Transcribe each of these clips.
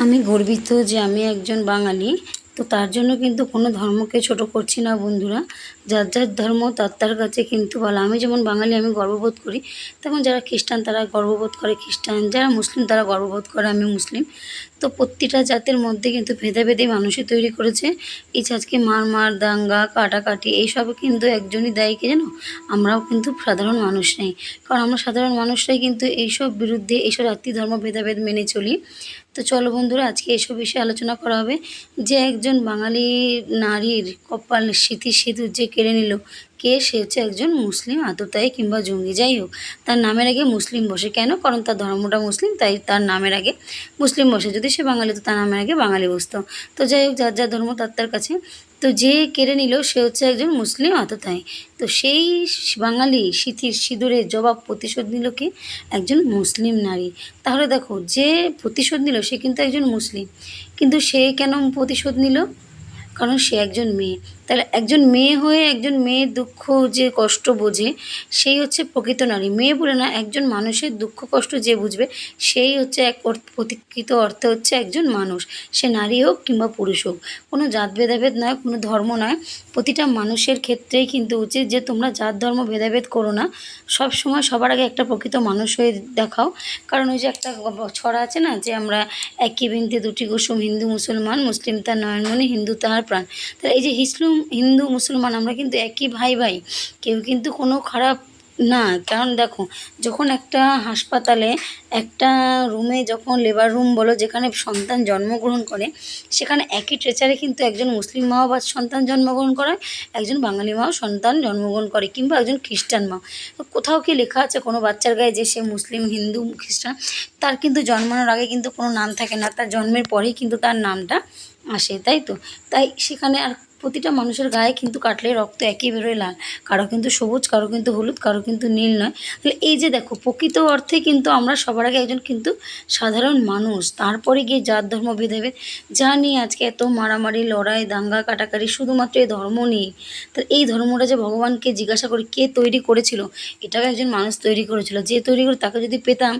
আমি গর্বিত যে আমি একজন বাঙালি, তো তার জন্য কিন্তু কোনো ধর্মকে ছোট করছি না বন্ধুরা। যার যার ধর্ম, তার তার কাছে কিন্তু ভালো। আমি যেমন বাঙালি, আমি গর্ববোধ করি। তেমন যারা খ্রিস্টান, তারা গর্ববোধ করে খ্রিস্টান, যারা মুসলিম, তারা গর্ববোধ করে আমি মুসলিম। তো প্রতিটা জাতের মধ্যে কিন্তু ভেদাভেদে মানুষই তৈরি করেছে। এই যে আজকে মার মার, দাঙ্গা, কাটাকাটি, এইসব কিন্তু একজনই দায়ী কে জানো? আমরাও কিন্তু সাধারণ মানুষ নেই। কারণ আমরা সাধারণ মানুষরাই কিন্তু এইসব বিরুদ্ধে, এইসব জাতি, ধর্ম, ভেদাভেদ মেনে চলি। তো চলো বন্ধুরা, আজকে এসব বিষয়ে আলোচনা করা হবে। যে একজন বাঙালি নারীর কপাল স্মৃতি সিঁদুর যে কেড়ে নিল কে সে হচ্ছে একজন মুসলিম, আততায়ী কিংবা জঙ্গি। যাই হোক, তার নামের আগে মুসলিম বসে। কেন? কারণ তার ধর্মটা মুসলিম, তাই তার নামের আগে মুসলিম বসে। যদি সে বাঙালি, তো তার নামের আগে বাঙালি বসতো। তো যাই হোক, যার যার ধর্ম, তার তার কাছে। তো যে কেড়ে নিল, সে হচ্ছে একজন মুসলিম, আততায়ী। তো সেই বাঙালি সিথির সিঁদুরের জবাব প্রতিশোধ নিল কি? একজন মুসলিম নারী। তাহলে দেখো, যে প্রতিশোধ নিল, সে কিন্তু একজন মুসলিম। কিন্তু সে কেন প্রতিশোধ নিল? কারণ সে একজন মেয়ে। তাহলে একজন মেয়ে হয়ে একজন মেয়ের দুঃখ যে কষ্ট বোঝে, সেই হচ্ছে প্রকৃত নারী। মেয়ে বলে না, একজন মানুষের দুঃখ কষ্ট যে বুঝবে, সেই হচ্ছে এক প্রতিকৃত অর্থে হচ্ছে একজন মানুষ। সে নারী হোক কিংবা পুরুষ হোক, কোনো জাত ভেদাভেদ নয়, কোনো ধর্ম নয়। প্রতিটা মানুষের ক্ষেত্রেই কিন্তু উচিত যে তোমরা জাত, ধর্ম, ভেদাভেদ করো না। সব সময় সবার আগে একটা প্রকৃত মানুষ হয়ে দেখাও। কারণ ওই যে একটা ছড়া আছে না, যে আমরা একই বৃন্তে দুটি কুসুম, হিন্দু, মুসলমান, মুসলিম, তার নয়নমণি, হিন্দু, তাহার প্রাণ। তাহলে এই যে হিসলুম হিন্দু, মুসলমান, আমরা কিন্তু একই ভাই ভাই, কেউ কিন্তু কোনো খারাপ না। কারণ দেখো, যখন একটা হাসপাতালে একটা রুমে যখন লেবার রুম বলো, যেখানে সন্তান জন্মগ্রহণ করে, সেখানে একই ট্রেচারে কিন্তু একজন মুসলিম মাও বা সন্তান জন্মগ্রহণ করায়, একজন বাঙালি মাও সন্তান জন্মগ্রহণ করে, কিংবা একজন খ্রিস্টান মা। কোথাও কি লেখা আছে কোনো বাচ্চার গায়ে যে সে মুসলিম, হিন্দু, খ্রিস্টান, তার কিন্তু জন্মানোর আগে কিন্তু কোনো নাম থাকে না, তার জন্মের পরেই কিন্তু তার নামটা আসে, তাই তো? তাই সেখানে আর প্রতিটা মানুষের গায়ে কিন্তু কাটলে রক্ত একই বেরোয় লাল। কারও কিন্তু সবুজ, কারও কিন্তু হলুদ, কারও কিন্তু নীল নয়। তাহলে এই যে দেখো, প্রকৃত অর্থে কিন্তু আমরা সবার আগে একজন কিন্তু সাধারণ মানুষ। তারপরে গিয়ে জাত, ধর্ম, ভেদাভেদ, যা নিয়ে আজকে এত মারামারি, লড়াই, দাঙ্গা, কাটাকাটি, শুধুমাত্র এই ধর্ম নিয়ে তাহলে এই ধর্মটা যে ভগবানকে জিজ্ঞাসা করি কে তৈরি করেছিল এটাও একজন মানুষ তৈরি করেছিল। যে তৈরি করে তাকে যদি পেতাম,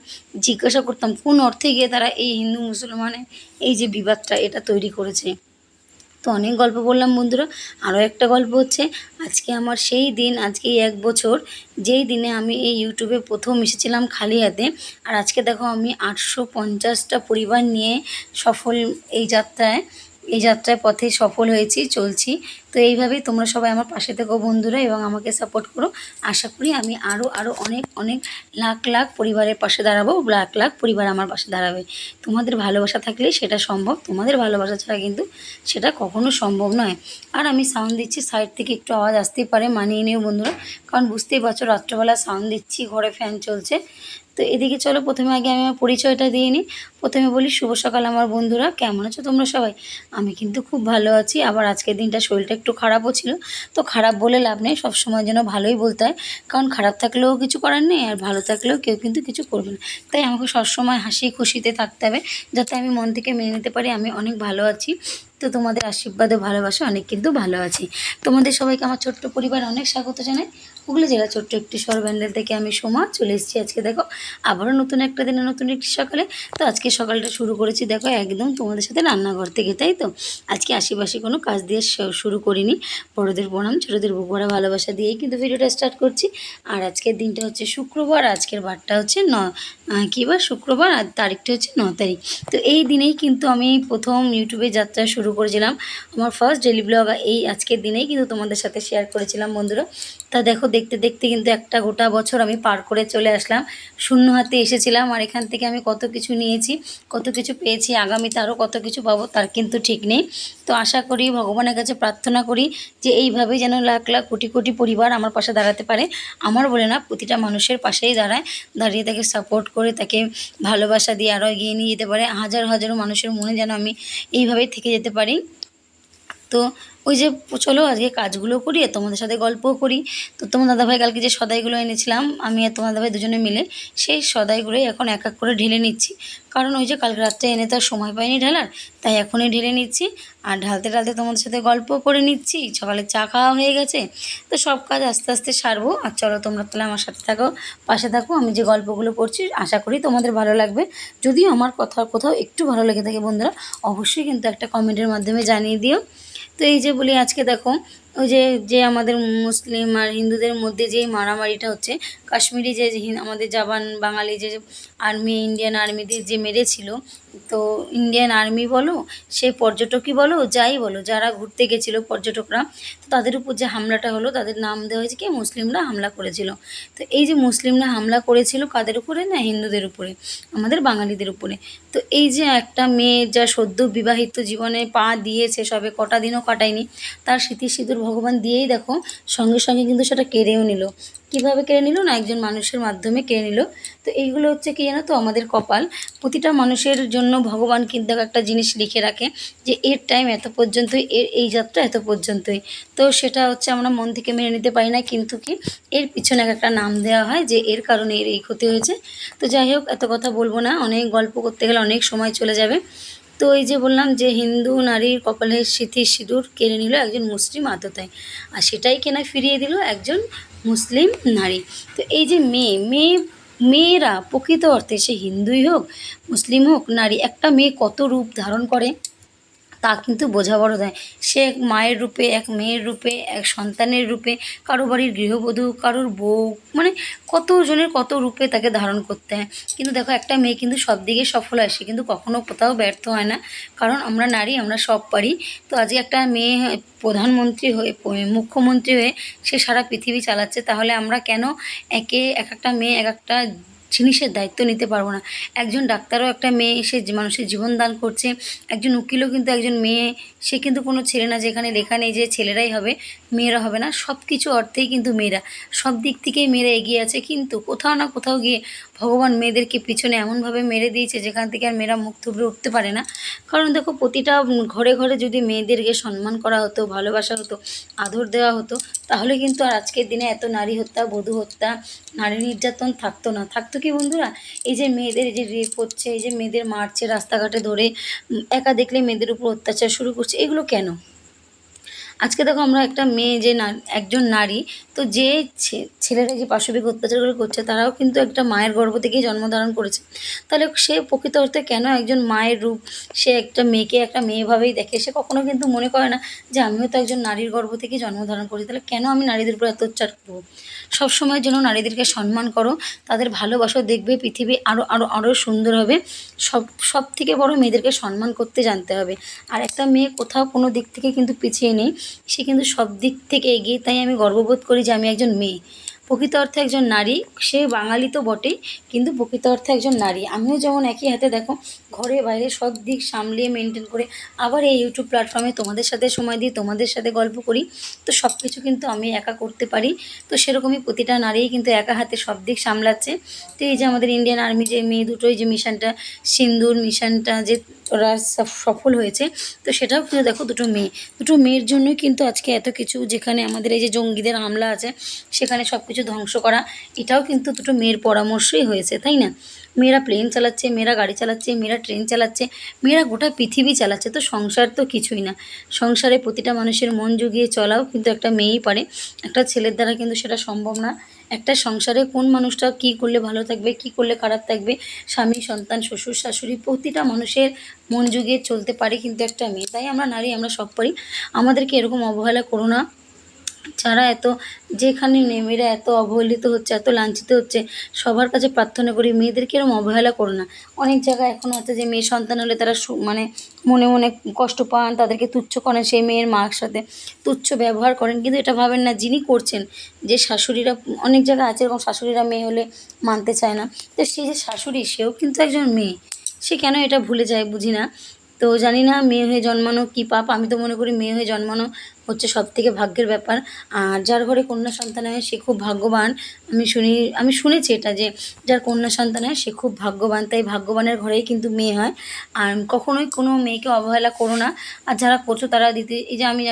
জিজ্ঞাসা করতাম, কোন অর্থে গিয়ে তারা এই হিন্দু মুসলমানের এই যে বিবাদটা, এটা তৈরি করেছে? তো অনেক গল্প বললাম বন্ধুরা। আরও একটা গল্প হচ্ছে, আজকে আমার সেই দিন আজকে এক বছর, যেই দিনে আমি এই ইউটিউবে প্রথম এসেছিলাম খালি হাতে আর আজকে দেখো আমি আটশো পঞ্চাশটা পরিবার নিয়ে সফল এই যাত্রায় এই যাত্রায় পথে সফল হয়েছি, চলছি। তো এইভাবেই তোমরা সবাই আমার পাশে থেকো বন্ধুরা, এবং আমাকে সাপোর্ট করো। আশা করি আমি আরও আরও অনেক অনেক লাখ লাখ পরিবারের পাশে দাঁড়াবো, লাখ লাখ পরিবার আমার পাশে দাঁড়াবে। তোমাদের ভালোবাসা থাকলেই সেটা সম্ভব, তোমাদের ভালোবাসা ছাড়া কিন্তু সেটা কখনো সম্ভব নয়। আর আমি সাউন্ড দিচ্ছি সাইড থেকে একটু আওয়াজ আসতেই পারে, মানিয়ে নিও বন্ধুরা। কারণ বুঝতেই পারছ, রাত্রেবেলা সাউন্ড দিচ্ছি, ঘরে ফ্যান চলছে। তো এদিকে চলো, প্রথমে আগে আমি আমার পরিচয়টা দিয়ে নিই। প্রথমে বলি, শুভ সকাল আমার বন্ধুরা, কেমন আছো তোমরা সবাই? আমি কিন্তু খুব ভালো আছি, আবার আজকের দিনটা শরীরটা একটু খারাপও ছিল। তো খারাপ বলে লাভ নেই, সবসময় যেন ভালোই বলতে হয়। কারণ খারাপ থাকলেও কিছু করার নেই, আর ভালো থাকলেও কেউ কিন্তু কিছু করবে না। তাই আমাকে সবসময় হাসি খুশিতে থাকতে হবে, যাতে আমি মন থেকে মেনে নিতে পারি আমি অনেক ভালো আছি। তো তোমাদের আশীর্বাদে, ভালোবাসা অনেক কিন্তু ভালো আছি। তোমাদের সবাইকে আমার ছোট্ট পরিবার অনেক স্বাগত জানাই। হুগলি জেলা ছোট্ট একটি শহর ব্যান্ডেল থেকে আমি সোমা চলে এসেছি আজকে, দেখো, আবারও নতুন একটা দিনে নতুন একটি সকালে। তো আজকে সকালটা শুরু করেছি, দেখো, একদম তোমাদের সাথে রান্নাঘর থেকে, তাই তো? আজকে আশেপাশে কোনো কাজ দিয়ে শুরু করিনি। বড়োদের প্রণাম, ছোটোদের বুক ভরা ভালোবাসা দিয়েই কিন্তু ভিডিওটা স্টার্ট করছি। আর আজকের দিনটা হচ্ছে শুক্রবার, আজকের বারটা হচ্ছে ন কী বার? শুক্রবার, আর তারিখটা হচ্ছে ন তারিখ। তো এই দিনেই কিন্তু আমি প্রথম ইউটিউবে যাত্রা শুরু করেছিলাম। আমার ফার্স্ট ডেলি ব্লগ এই আজকের দিনেই কিন্তু তোমাদের সাথে শেয়ার করেছিলাম, বন্ধুরা। তা দেখো দেখতে দেখতে কিন্তু একটা গোটা বছর আমি পার করে চলে আসলাম। শূন্য হাতে এসেছিলাম আর এখান থেকে আমি কত কিছু নিয়েছি, কত কিছু পেয়েছি, আগামীতে আরও কত কিছু পাবো তার কিন্তু ঠিক নেই। তো আশা করি, ভগবানের কাছে প্রার্থনা করি যে এইভাবেই যেন লাখ লাখ কোটি কোটি পরিবার আমার পাশে দাঁড়াতে পারে। আমার বলে না, প্রতিটা মানুষের পাশেই দাঁড়ায়, দাঁড়িয়ে তাকে সাপোর্ট করে তাকে ভালোবাসা দিয়ে আরও এগিয়ে নিয়ে যেতে পারে। হাজার হাজারো মানুষের মনে যেন আমি এইভাবেই থেকে যেতে পারি। তো ওই যে চলো আজকে কাজগুলো করি আর তোমাদের সাথে গল্পও করি। তো তোমার দাদাভাই কালকে যে সদাইগুলো এনেছিলাম, আমি আর তোমার দাদাভাই দুজনে মিলে সেই সদাইগুলোই এখন এক এক করে ঢেলে নিচ্ছি। কারণ ওই যে কালকে রাত্রে এনে তো সময় পাইনি ঢালার, তাই এখনই ঢেলে নিচ্ছি। আর ঢালতে ঢালতে তোমাদের সাথে গল্পও করে নিচ্ছি, সকালে চা খাওয়া হয়ে গেছে। তো সব কাজ আস্তে আস্তে সারবো। আর চলো তোমরা তাহলে আমার সাথে থাকো, পাশে থাকো, আমি যে গল্পগুলো করছি আশা করি তোমাদের ভালো লাগবে। যদিও আমার কথা কোথাও একটু ভালো লেগে থাকে বন্ধুরা, অবশ্যই কিন্তু একটা কমেন্টের মাধ্যমে জানিয়ে দিও। তো এই যে বলি আজকে দেখো ওই যে যে আমাদের মুসলিম আর হিন্দুদের মধ্যে যে মারামারিটা হচ্ছে, কাশ্মীরি যে আমাদের জাবান বাঙালি যে আর্মি, ইন্ডিয়ান আর্মিদের যে মেরেছিল, তো ইন্ডিয়ান আর্মি বলো, সে পর্যটকই বলো, যাই বলো, যারা ঘুরতে গেছিল পর্যটকরা, তো তাদের উপর যে হামলাটা হলো, তাদের নাম দেওয়া হয়েছে কি, মুসলিমরা হামলা করেছিল। তো এই যে মুসলিমরা হামলা করেছিল কাদের উপরে না হিন্দুদের উপরে? আমাদের বাঙালিদের উপরে। তো এই যে একটা মেয়ে যা সদ্য বিবাহিত জীবনে পা দিয়েছে, সবে কটা দিনও কাটায়নি, তার স্মৃতি সিঁদুর ভগবান দিয়েই দেখো, সঙ্গে সঙ্গে কিন্তু সেটা কেড়েও নিল। কীভাবে কেড়ে নিল না? একজন মানুষের মাধ্যমে কেড়ে নিল। তো এইগুলো হচ্ছে কি জানো তো? আমাদের কপাল। প্রতিটা মানুষের জন্য ভগবান কিন্তু একটা জিনিস লিখে রাখে যে, এর টাইম এত পর্যন্তই, এর, এই যাত্রা এত পর্যন্তই। তো সেটা হচ্ছে আমরা মন থেকে মেনে নিতে পারি না, কিন্তু কি এর পিছনে এক একটা নাম দেওয়া হয় যে, এর কারণে এর এই ক্ষতি হয়েছে। তো যাই হোক, এত কথা বলব না। অনেক গল্প করতে গেলে অনেক সময় চলে যাবে। তো এই যে বললাম যে হিন্দু নারীর কপালে স্মৃতি সিঁদুর কেড়ে নিল একজন মুসলিম আততায় আর সেটাই কেনা ফিরিয়ে দিল একজন মুসলিম নারী। তো এই যে মেয়ে মেয়ে, মেয়েরা প্রকৃত অর্থে সে হিন্দুই হোক, মুসলিম হোক, নারী, একটা মেয়ে কত রূপ ধারণ করে? তা কিন্তু বোঝা বড় দেয় সে এক মায়ের রূপে, এক মেয়ের রূপে, এক সন্তানের রূপে, কারও বাড়ির গৃহবধূ, কারোর বউ মানে কত জনের কত রূপে তাকে ধারণ করতে হয়। কিন্তু দেখো, একটা মেয়ে কিন্তু সব দিকে সফল হয়, সে কিন্তু কখনো কোথাও ব্যর্থ হয় না। কারণ আমরা নারী, আমরা সব পারি। তো আজকে একটা মেয়ে প্রধানমন্ত্রী হয়ে মুখ্যমন্ত্রী হয়ে সে সারা পৃথিবী চালাচ্ছে, তাহলে আমরা কেন একে, এক একটা মেয়ে, এক একটা জিনিসের দায়িত্ব নিতে পারব না। একজন ডাক্তারও একটা মেয়ে এসে মানুষের জীবন দান করছে, একজন উকিলও কিন্তু একজন মেয়ে, সে কিন্তু কোনো ছেলে না যেখানে লেখা নেই যে ছেলেরাই হবে, মেয়েরা হবে না। সব কিছু অর্থেই কিন্তু মেয়েরা। সব দিক থেকেই মেয়েরা এগিয়ে আছে, কিন্তু কোথাও না কোথাও গিয়ে ভগবান মেয়েদেরকে পিছনে এমনভাবে মেরে দিয়েছে, যেখান থেকে আর মেয়েরা মুখ থুবড়ে উঠতে পারে না। কারণ দেখো, প্রতিটা ঘরে ঘরে যদি মেয়েদেরকে সম্মান করা হতো, ভালোবাসা হতো, আদর দেওয়া হতো, তাহলে কিন্তু আর আজকের দিনে এত নারী হত্যা, বধূ হত্যা, নারী নির্যাতন থাকতো না। থাকতো কি বন্ধুরা? এই যে মেয়েদের এই যে রেপ হচ্ছে, এই যে মেয়েদের মারছে রাস্তাঘাটে ধরে একা দেখলে মেয়েদের উপর অত্যাচার শুরু করছে, এগুলো কেন? আজকে দেখো আমরা একটা মেয়ে যে একজন নারী, তো যে ছেলেরা যে পাশবিক অত্যাচারগুলো করছে, তারাও কিন্তু একটা মায়ের গর্ভ থেকেই জন্মধারণ করেছে। তাহলে সে প্রকৃত অর্থে কেন একজন মায়ের রূপ? সে একটা মেয়েকে একটা মেয়েভাবেই দেখে। সে কখনো কিন্তু মনে করে না যে আমিও তো একজন নারীর গর্ভ থেকেই জন্মধারণ করি। তাহলে কেন আমি নারীদের উপর অত্যাচার করব? সবসময়ের জন্য নারীদেরকে সম্মান করো। তাদের ভালোবাসো, দেখবে পৃথিবী আরও আরও আরও সুন্দর হবে। সব সব থেকে বড় মেয়েদেরকে সম্মান করতে জানতে হবে। আর একটা মেয়ে কোথাও কোনো দিক থেকে কিন্তু পিছিয়ে নেই। সে কিন্তু সব দিক থেকে এগিয়ে, তাই আমি গর্ববোধ করি যে আমি একজন মেয়ে। প্রকৃত অর্থে একজন নারী, সে বাঙালি তো বটেই, কিন্তু প্রকৃত অর্থে একজন নারী। আমিও যেমন একই হাতে দেখো, ঘরে বাইরে সব দিক সামলিয়ে মেনটেন করে আবার এই ইউটিউব প্ল্যাটফর্মে তোমাদের সাথে সময় দিই, তোমাদের সাথে গল্প করি, তো সব কিছু কিন্তু আমি একা করতে পারি। তো সেরকমই প্রতিটা নারীই কিন্তু একা হাতে সব দিক সামলাচ্ছে। তো এই যে আমাদের ইন্ডিয়ান আর্মি যে মেয়ে দুটোই যে মিশনটা, সিন্দুর মিশনটা যে ওরা সফল হয়েছে, তো সেটাও কিন্তু দেখো দুটো মেয়ে। দুটো মেয়ের জন্যই কিন্তু আজকে এত কিছু, যেখানে আমাদের এই যে জঙ্গিদের হামলা আছে, সেখানে সব কিছু ধ্বংস করা, এটাও কিন্তু দুটো মেয়ের পরামর্শই হয়েছে, তাই না? মেয়েরা প্লেন চালাচ্ছে, মেয়েরা গাড়ি চালাচ্ছে, মেয়েরা ট্রেন চালাচ্ছে, মেয়েরা গোটা পৃথিবী চালাচ্ছে, তো সংসার তো কিছুই না। সংসারে প্রতিটা মানুষের মন জুগিয়ে চলাও কিন্তু একটা মেয়েই পারে। একটা ছেলের দ্বারা কিন্তু সেটা সম্ভব না। একটা সংসারে কোন মানুষটা কী করলে ভালো থাকবে, কী করলে খারাপ থাকবে, স্বামী, সন্তান, শ্বশুর, শাশুড়ি, প্রতিটা মানুষের মন জুগিয়ে চলতে পারে কিন্তু একটা মেয়ে। তাই আমরা নারী, আমরা সব পারি। আমাদেরকে এরকম অবহেলা করো না। যারা এত, যেখানে মেয়েরা এত অবহেলিত হচ্ছে, এত লাঞ্ছিত হচ্ছে, সবার কাছে প্রার্থনা করি মেয়েদেরকে এরকম অবহেলা করো না। অনেক জায়গায় এখনও আছে যে মেয়ে সন্তান হলে তারা মানে মনে মনে কষ্ট পান, তাদেরকে তুচ্ছ করেন, সেই মেয়ের মার সাথে তুচ্ছ ব্যবহার করেন, কিন্তু এটা ভাবেন না, যিনি করছেন, যে শাশুড়িরা, অনেক জায়গায় আছে এরকম শাশুড়িরা মেয়ে হলে মানতে চায় না। তো সেই যে শাশুড়ি, সেও কিন্তু একজন মেয়ে, সে কেন এটা ভুলে যায় বুঝি না? তো জানি না মেয়ে হয়ে জন্মানো কী পাপ, আমি তো মনে করি মেয়ে হয়ে জন্মানো হচ্ছে সব থেকে ভাগ্যের ব্যাপার। আর যার ঘরে কন্যা সন্তান হয় সে খুব ভাগ্যবান। আমি শুনি, আমি শুনেছি এটা যে যার কন্যা সন্তান হয় সে খুব ভাগ্যবান, তাই ভাগ্যবানের ঘরেই কিন্তু মেয়ে হয়। আর কখনোই কোনো মেয়েকে অবহেলা করো না। আর যারা করছ তারা দিদি, এই যে আমি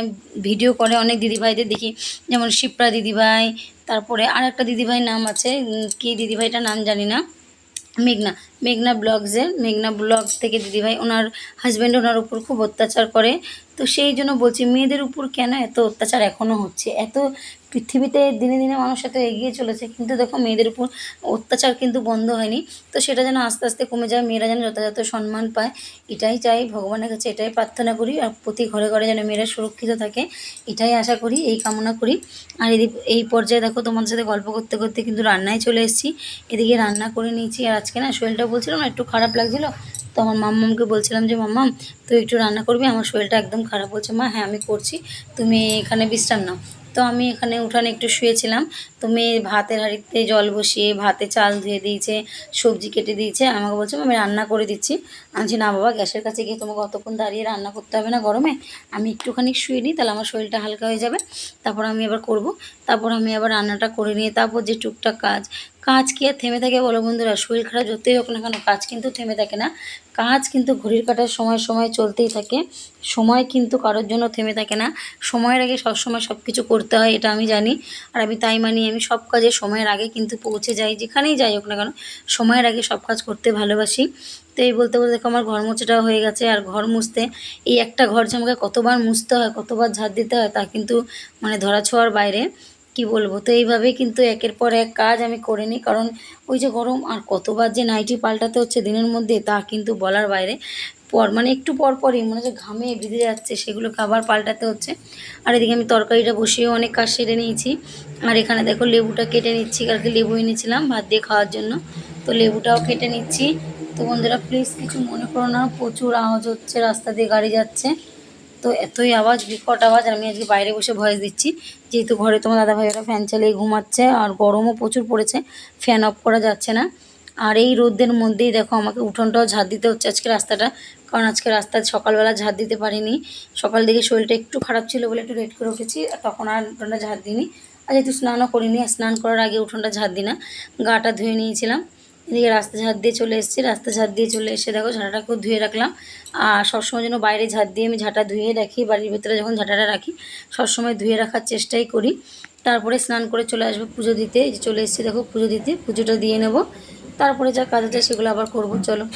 ভিডিও করে অনেক দিদিভাইদের দেখি, যেমন শিপ্রা দিদিভাই, তারপরে আর একটা দিদিভাই নাম আছে কী দিদিভাইটার নাম জানি না। মেঘনা মেঘনা ব্লগসে মেঘনা ব্লগ থেকে দিদিভাই ওনার হাজব্যান্ড ওনার উপর খুব অত্যাচার করে। তো সেই জন্য বলছি, মেয়েদের উপর কেন এত অত্যাচার এখনও হচ্ছে? এত পৃথিবীতে দিনে দিনে মানুষ এত এগিয়ে চলেছে, কিন্তু দেখো মেয়েদের উপর অত্যাচার কিন্তু বন্ধ হয়নি। তো সেটা যেন আস্তে আস্তে কমে যায়, মেয়েরা যেন যথাযথ সম্মান পায়, এটাই চাই, ভগবানের কাছে এটাই প্রার্থনা করি, আর প্রতি ঘরে ঘরে যেন মেয়েরা সুরক্ষিত থাকে, এটাই আশা করি, এই কামনা করি। আর এদিক, এই পর্যায়ে দেখো তোমাদের সাথে গল্প করতে করতে কিন্তু রান্নায় চলে এসেছি। এদিকে রান্না করে নিয়েছি, আর আজকে না শরীরটা বলছিলাম না, একটু খারাপ লাগছিল, তো আমার মাম্মামকে বলছিলাম যে মাম্মাম তুই একটু রান্না করবি, আমার শরীরটা একদম খারাপ হচ্ছে মা হ্যাঁ আমি করছি, তুমি এখানে বিশ্রাম নাও। তো আমি এখানে উঠানে একটু শুয়েছিলাম। তো মেয়ে ভাতের হাঁড়িতে জল বসিয়ে ভাতে চাল ধুয়ে দিয়েছে, সবজি কেটে দিয়েছে। আমাকে বলছে, আমি রান্না করে দিচ্ছি। আমি না বাবা, গ্যাসের কাছে গিয়ে তোমাকে অতক্ষণ দাঁড়িয়ে রান্না করতে হবে না গরমে। আমি একটুখানি শুয়ে নিই, তাহলে আমার শরীরটা হালকা হয়ে যাবে। তারপর আমি আবার করব। তারপর আমি আবার রান্নাটা করে নিয়ে, তারপর যে টুকটাক কাজ কাজ কি আর থেমে থাকে বলো বন্ধুরা? শরীর খারাপ যতই হোক না কেন, কাজ কিন্তু থেমে থাকে না। কাজ কিন্তু ঘড়ির কাটার সময় সময় চলতেই থাকে। সময় কিন্তু কারোর জন্য থেমে থাকে না। সময়ের আগে সবসময় সব কিছু করতে হয়, এটা আমি জানি। আর আমি তাই মানি, আমি সব কাজে সময়ের আগে কিন্তু পৌঁছে যাই, যেখানেই যাই হোক না কেন, সময়ের আগে সব কাজ করতে ভালোবাসি। তো এই বলতে বলতে দেখো আমার ঘর মোছাটাও হয়ে গেছে, আর ঘর মুছতে এই একটা ঘর যে আমাকে কতবার মুছতে হয়, কতবার ঝাড় দিতে হয় তা কিন্তু মানে ধরা ছোঁয়ার বাইরে। কি বলব? তো এইভাবেই কিন্তু একের পর এক কাজ আমি করে নিই। কারণ ওই যে গরম আর কতবার যে নাইটি পাল্টাতে হচ্ছে দিনের মধ্যে, তা কিন্তু বলার বাইরে। পর মানে একটু পর পরই মনে হচ্ছে ঘামে ভিজে যাচ্ছে, সেগুলোকে আবার পাল্টাতে হচ্ছে। আর এদিকে আমি তরকারিটা বসিয়েও অনেক কাজ সেরে নিয়েছি। আর এখানে দেখো লেবুটা কেটে নিচ্ছি, কালকে লেবু এনেছিলাম ভাত দিয়ে খাওয়ার জন্য। তো লেবুটাও কেটে নিচ্ছি। তো বন্ধুরা প্লিজ কিছু মনে করো না, প্রচুর আওয়াজ হচ্ছে, রাস্তা দিয়ে গাড়ি যাচ্ছে। তো এতই আওয়াজ, বিকট আওয়াজ, আমি আজকে বাইরে বসে ভয়েস দিচ্ছি। যেহেতু ঘরে তোমার দাদা ভাইয়েরা ফ্যান চালিয়ে ঘুমাচ্ছে আর গরমও প্রচুর পড়েছে ফ্যান অফ করা যাচ্ছে না। আর এই রোদের মধ্যেই দেখো আমাকে উঠোনটাও ঝাড় দিতে হচ্ছে আজকে রাস্তাটা, কারণ আজকে রাস্তায় সকালবেলা ঝাড় দিতে পারিনি। সকাল দিকে শরীরটা একটু খারাপ ছিল বলে একটু লেট করে উঠেছি, আর তখন আর উঠোনটা ঝাড় দিইনি। আর যেহেতু স্নানও করিনি স্নান করার আগে উঠোনটা ঝাড় দিই না গাটা ধুয়ে নিয়েছিলাম। এদিকে রাস্তা ঝাড় দিয়ে চলে এসেছি, রাস্তা ঝাড় দিয়ে চলে এসে দেখো ঝাঁটাটা খুব ধুয়ে রাখলাম। আর সবসময় যেন বাইরে ঝাড় দিয়ে আমি ঝাঁটা ধুয়ে রাখি, বাড়ির ভিতরে যখন ঝাঁটাটা রাখি, সবসময় ধুয়ে রাখার চেষ্টাই করি। তারপরে স্নান করে চলে আসব পুজো দিতে চলে এসেছি দেখো পুজো দিতে, পুজোটা দিয়ে নেব। তারপরে যা কাজ আছে সেগুলো আবার করব, চলো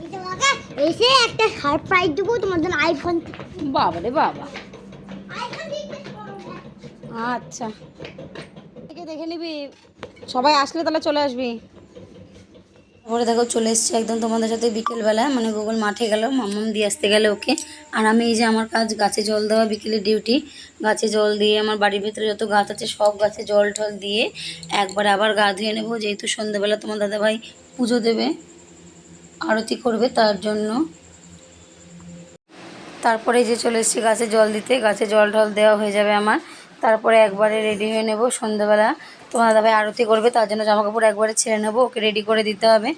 আমি তোমাকে এসে একটা সারপ্রাইজ দেবো তোমার জন্য আইফোন বাবা। রে বাবা আচ্ছা। দেখে দেখে নিবি। সবাই আসলে তাহলে চলে আসবি। তারপরে দেখো চলে এসছে একদম তোমাদের সাথে বিকেলবেলা। মানে গুগল মাঠে গেল মাম্মাম দিয়ে আসতে গেলে ওকে। আর আমি এই যে আমার কাজ গাছে জল দেওয়া বিকেলে ডিউটি। গাছে জল দিয়ে আমার বাড়ির ভিতরে যত গাছ আছে সব গাছে জল টল দিয়ে একবারে আবার গা ধুয়ে নেব। যেহেতু সন্ধ্যেবেলা তোমার দাদাভাই পুজো দেবে আরতি করবে তার জন্য। তারপরে যে চলে এসেছি গাছে জল দিতে। গাছে জল টল দেওয়া হয়ে যাবে আমার। তারপরে একবারে রেডি হয়ে নেব সন্ধ্যাবেলা। তোমার দাদাভাই আরতি করবে, তার জন্য জামা কাপড় একবারে ছেড়ে নেব। ওকে রেডি করে দিতে হবে।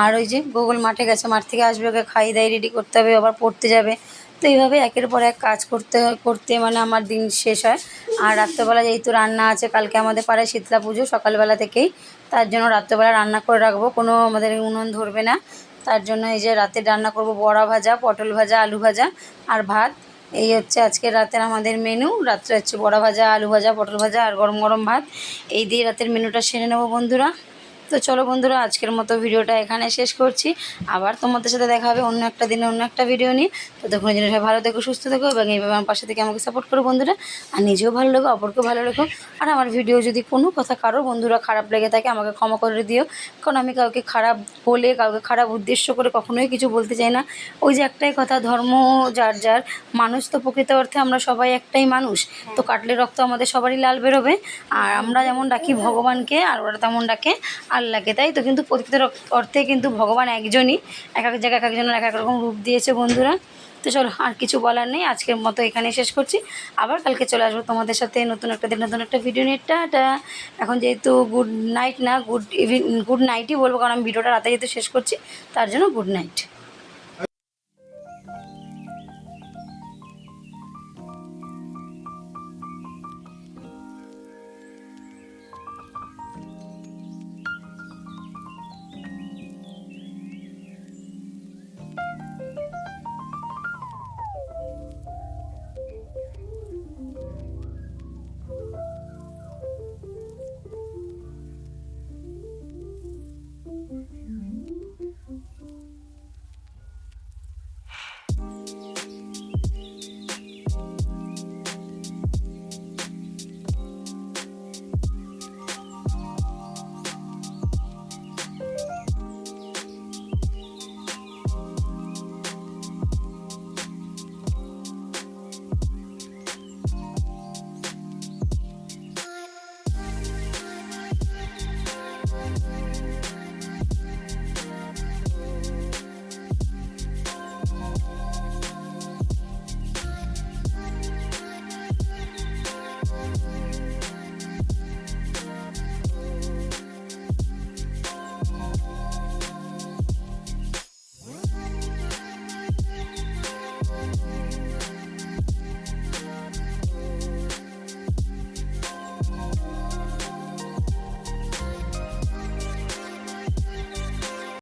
আর ওই যে গোগল মাঠে গেছে, মাঠ থেকে আসবে, ওকে খাই দাই রেডি করতে হবে, আবার পড়তে যাবে। তো এইভাবে একের পর এক কাজ করতে করতে মানে আমার দিন শেষ হয়। আর রাত্রেবেলা যেহেতু রান্না আছে, কালকে আমাদের পাড়ায় শীতলা পুজো সকালবেলা থেকেই। তার জন্য রাত্রেবেলা রান্না করে রাখব, কোনো আমাদের উনুন ধরবে না। তার জন্য এই যে রাতে রান্না করব বড়া ভাজা, পটল ভাজা, আলু ভাজা আর ভাত। এই হচ্ছে আজকে রাতের আমাদের মেনু। রাত্রে হচ্ছে বড়া ভাজা, আলু ভাজা, পটল ভাজা আর গরম গরম ভাত। এই দিয়ে রাতের মেনুটা সেরে নেব বন্ধুরা। তো চলো বন্ধুরা, আজকের মতো ভিডিওটা এখানে শেষ করছি। আবার তোমাদের সাথে দেখা হবে অন্য একটা দিনে অন্য একটা ভিডিও নিয়ে। তো তখন জন্য সবাই ভালো থেকো, সুস্থ থেকো এবং এইভাবে আমার পাশে থেকে আমাকে সাপোর্ট করো বন্ধুরা। আর নিজেও ভালো লেগো অপরকেও ভালো রেখো আর আমার ভিডিও যদি কোনো কথা কারও বন্ধুরা খারাপ লেগে থাকে, আমাকে ক্ষমা করে দিও। কারণ আমি কাউকে খারাপ বলে, কাউকে খারাপ উদ্দেশ্য করে কখনোই কিছু বলতে চাই না। ওই যে একটাই কথা, ধর্ম যার যার। মানুষ তো প্রকৃত অর্থে আমরা সবাই একটাই মানুষ। তো কাটলে রক্ত আমাদের সবারই লাল বেরোবে। আর আমরা যেমন ডাকি ভগবানকে, আর ওরা তেমন ডাকে আল্লাহকে তাই তো? কিন্তু প্রকৃত অর্থে কিন্তু ভগবান একজনই, এক এক জায়গায় এক একজনের এক এক রকম রূপ দিয়েছে বন্ধুরা। তো চলো, আর কিছু বলার নেই, আজকের মতো এখানে শেষ করছি। আবার কালকে চলে আসব তোমাদের সাথে নতুন একটা দিন, নতুন একটা ভিডিও নিয়ে। টাটা! এখন যেহেতু গুড নাইট না গুড ইভিন গুড নাইটই বলব, কারণ আমি ভিডিওটা রাতে যেহেতু শেষ করছি, তার জন্য গুড নাইট